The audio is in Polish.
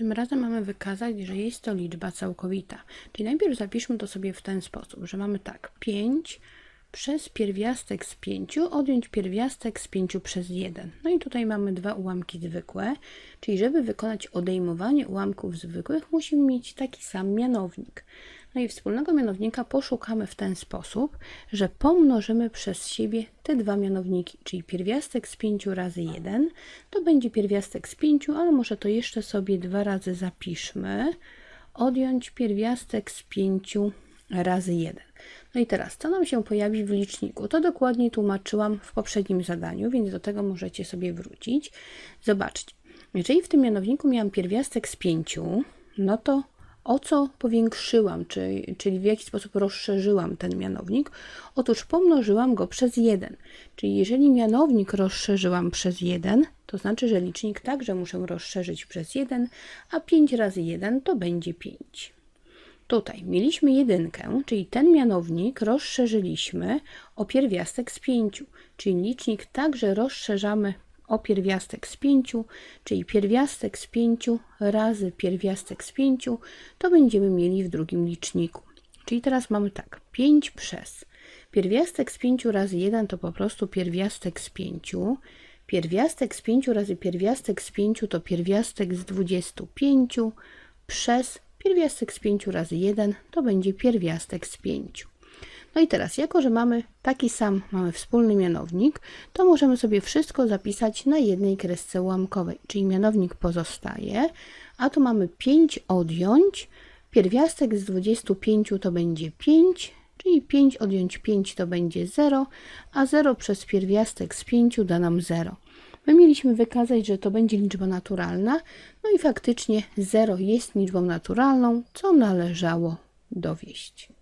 Tym razem mamy wykazać, że jest to liczba całkowita. Czyli najpierw zapiszmy to sobie w ten sposób, że mamy tak 5 przez pierwiastek z 5 odjąć pierwiastek z 5 przez 1. No i tutaj mamy dwa ułamki zwykłe, czyli żeby wykonać odejmowanie ułamków zwykłych musimy mieć taki sam mianownik. No i wspólnego mianownika poszukamy w ten sposób, że pomnożymy przez siebie te dwa mianowniki, czyli pierwiastek z 5 razy 1 to będzie pierwiastek z 5, ale może to jeszcze sobie dwa razy zapiszmy. Odjąć pierwiastek z 5 razy 1. No i teraz, co nam się pojawi w liczniku? To dokładnie tłumaczyłam w poprzednim zadaniu, więc do tego możecie sobie wrócić. Zobaczcie, jeżeli w tym mianowniku miałam pierwiastek z 5, no to o co powiększyłam, czyli, czyli w jaki sposób rozszerzyłam ten mianownik? Otóż pomnożyłam go przez 1. Czyli jeżeli mianownik rozszerzyłam przez 1, to znaczy, że licznik także muszę rozszerzyć przez 1, a 5 razy 1 to będzie 5. Tutaj mieliśmy jedynkę, czyli ten mianownik rozszerzyliśmy o pierwiastek z 5, czyli licznik także rozszerzamy o pierwiastek z 5, czyli pierwiastek z 5 razy pierwiastek z 5, to będziemy mieli w drugim liczniku. Czyli teraz mamy tak, 5 przez. Pierwiastek z 5 razy 1 to po prostu pierwiastek z 5, pierwiastek z 5 razy pierwiastek z 5 to pierwiastek z 25 przez pierwiastek z 5 razy 1 to będzie pierwiastek z 5. No i teraz, jako że mamy taki sam, mamy wspólny mianownik, to możemy sobie wszystko zapisać na jednej kresce ułamkowej, czyli mianownik pozostaje, a tu mamy 5 odjąć, pierwiastek z 25 to będzie 5, czyli 5 odjąć 5 to będzie 0, a 0 przez pierwiastek z 5 da nam 0. My mieliśmy wykazać, że to będzie liczba naturalna, no i faktycznie 0 jest liczbą naturalną, co należało dowieść.